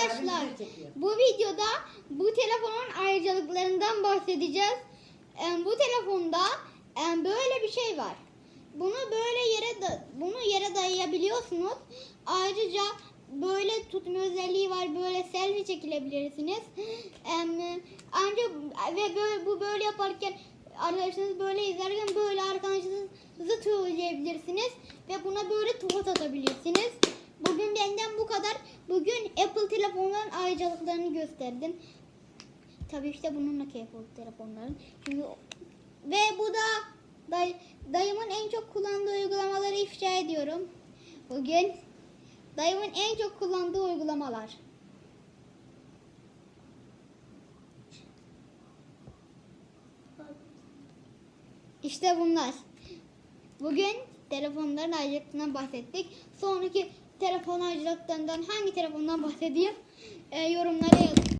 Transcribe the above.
Arkadaşlar bu videoda bu telefonun ayrıcalıklarından bahsedeceğiz. Bu telefonda böyle bir şey var. Bunu böyle yere bunu yere dayayabiliyorsunuz. Ayrıca böyle tutma özelliği var. Böyle selfie çekilebilirsiniz. Ancak ve böyle bu böyle yaparken arkadaşınız böyle izlerken böyle arkadaşınızı tüyleyebilirsiniz ve buna böyle tuvat atabilirsiniz. Bugün benden bu kadar. Bugün Apple telefonların ayrıcalıklarını gösterdim. Tabii işte bununla Apple telefonların. Çünkü ve bu da day, dayımın en çok kullandığı uygulamaları ifşa ediyorum. Bugün dayımın en çok kullandığı uygulamalar. İşte bunlar. Bugün telefonların ayrıcalıklarından bahsettik. Sonraki telefon ayrıcalıklarından hangi telefondan bahsedeyim e, yorumlara yazın.